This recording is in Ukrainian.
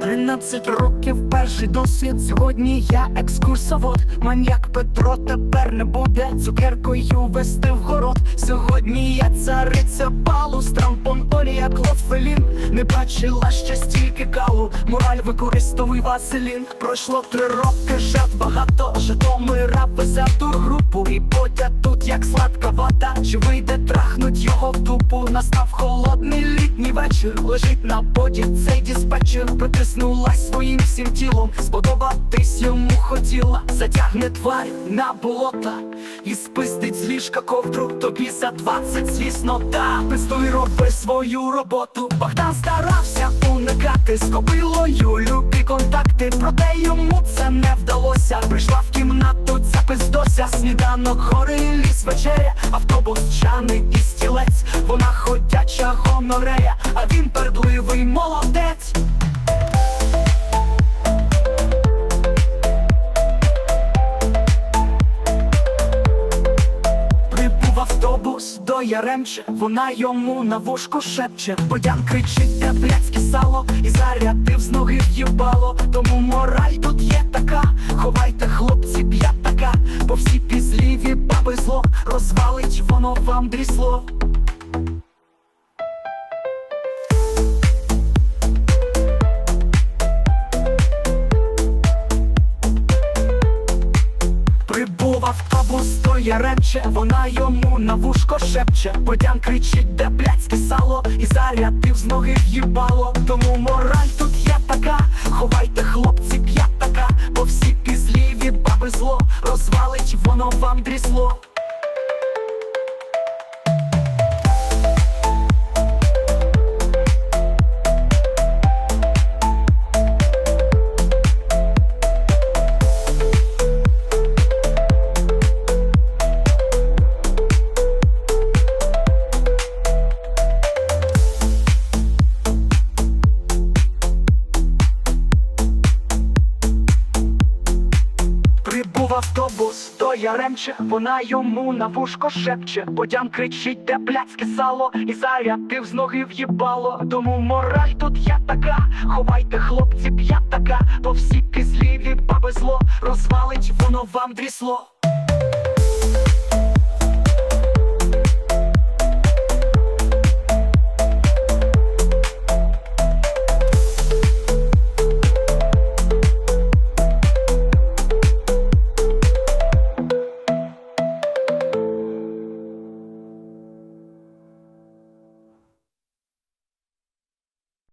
Тринадцять років перший досвід. Сьогодні я екскурсовод. Маньяк Петро тепер не буде цукеркою вести в город. Сьогодні я цариця балу, стрампонтолія Клофелін. Не бачила ще стільки калу. Мораль використовуй васелін. Пройшло три роки, жат багато. Житомира везе ту групу. І бодя тут як сладка вода. Чи вийде трахнуть його в дупу? Настав холодний літній вечір. Лежить на боді цей диспетчер. Притиснулась своїм всім тілом. Сподобатись йому хотіла. Затягне тварь на болота. І спистить з ліжка ковдру. Тобі за двадцять, звісно, та Пиздуй, роби свою роботу. Богдан старався уникати з кобилою любі контакти. Проте йому це не вдалося. Прийшла в кімнату, ця пиздося. Сніданок, гори, ліс, вечеря, автобус, чани і стілець. Вона ходяча гонорея, а він пердливий молодець. Прибув автобус до Яремче, вона йому на вушку шепче. Бодян кричить, де блядське сало, і зарядив з ноги в'їбало. Тому мораль тут є така. Ховайте, воно вам дрісло. Прибув автобус до вона йому на вушко шепче. Бодян кричить, де блядське сало, і зарядив з ноги в'їбало. Тому мораль тут є така. Ховайте, хлопці, п'ятака, бо всі пізліві баби зло розвалить воно вам дрісло. Автобус до Яремче, вона йому на вушко шепче. Бодян кричить, де блядське сало, і зарядив з ноги в'їбало. Тому мораль тут я така. Ховайте, хлопці, п'ятака, бо всі пізліві баби зло розвалить воно вам дрісло.